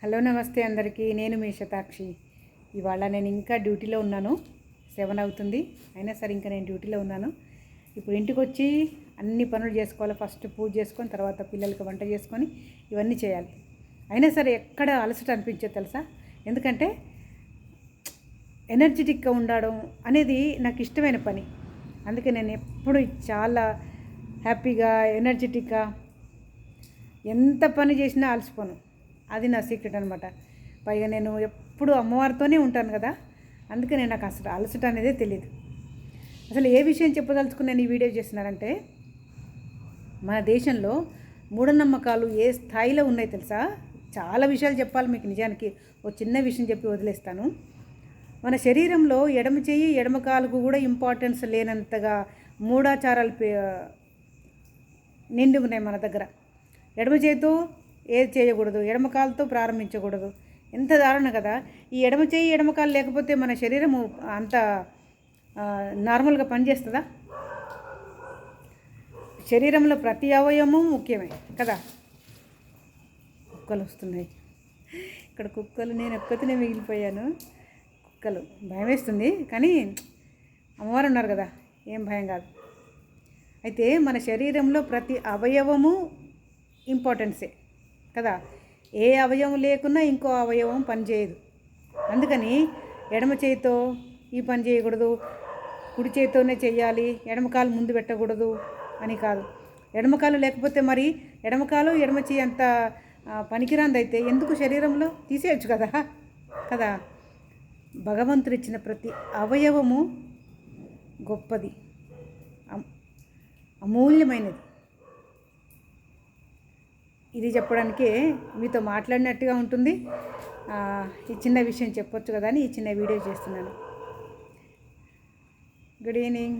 Hello నమస్తే అందరికీ నేను మీ శతాక్షి. ఇవాళ నేను ఇంకా డ్యూటీలో ఉన్నాను. సెవెన్ అవుతుంది. అయినా సరే ఇంకా నేను డ్యూటీలో ఉన్నాను. ఇప్పుడు ఇంటికి వచ్చి అన్ని పనులు చేసుకోవాలి. ఫస్ట్ పూజ చేసుకొని తర్వాత పిల్లలకి వంట చేసుకొని ఇవన్నీ చేయాలి. అయినా సరే ఎక్కడ అలసట అనిపించదు తెలుసా? ఎందుకంటే ఎనర్జెటిక్గా ఉండడం అనేది నాకు ఇష్టమైన పని. అందుకే నేను ఎప్పుడు చాలా హ్యాపీగా ఎనర్జెటిక్గా ఎంత పని చేసినా అలసిపోను. అది నా సీక్రెట్ అనమాట పైగా నేను ఎప్పుడు అమ్మవారితోనే ఉంటాను కదా అందుకనే నాకు అసలు అలసట అనేదే తెలియదు అసలు ఏ విషయం చెప్పదలుచుకుని నేను ఈ వీడియో చేస్తున్నానంటే మన దేశంలో మూఢనమ్మకాలు ఏ స్థాయిలో ఉన్నాయి తెలుసా? చాలా విషయాలు చెప్పాలి మీకు నిజానికి. ఓ చిన్న విషయం చెప్పి వదిలేస్తాను. మన శరీరంలో ఎడమ చెయ్యి ఎడమ కాలుకు కూడా ఇంపార్టెన్స్ లేనంతగా మూఢాచారాలు పే- నిండి ఉన్నాయి మన దగ్గర. ఎడమ చేతితో ఏది చేయకూడదు ఎడమకాలతో ప్రారంభించకూడదు. ఎంత దారుణ కదా. ఈ ఎడమ చేయి ఎడమకాలు లేకపోతే మన శరీరము అంత నార్మల్గా పనిచేస్తుందా? శరీరంలో ప్రతి అవయవము ముఖ్యమే కదా. కుక్కలు వస్తున్నాయి. ఇక్కడ కుక్కలు నేను ఒక్కతినే మిగిలిపోయాను. కుక్కలు. భయం వేస్తుంది కానీ అమ్మవారు ఉన్నారు కదా. ఏం భయం కాదు. అయితే మన శరీరంలో ప్రతి అవయవము ఇంపార్టెన్సే కదా? ఏ అవయవం లేకున్నా ఇంకో అవయవం పనిచేయదు. అందుకని ఎడమ చేతితో ఈ పని చేయకూడదు. కుడి చేతితోనే చేయాలి. ఎడమకాలు ముందు పెట్టకూడదు అని కాదు. ఎడమకాలు లేకపోతే మరి ఎడమకాలు ఎడమ చేయి అంత పనికిరాందైతే పనికిరాంది అయితే ఎందుకు శరీరంలో? తీసేయచ్చు కదా? కదా? భగవంతుడు ఇచ్చిన ప్రతి అవయవము గొప్పది. అమ్- అమూల్యమైనది. ఇది చెప్పడానికి మీతో మాట్లాడినట్టుగా ఉంటుంది. ఈ చిన్న విషయం చెప్పొచ్చు కదా అని ఈ చిన్న వీడియో చేస్తున్నాను. Good evening.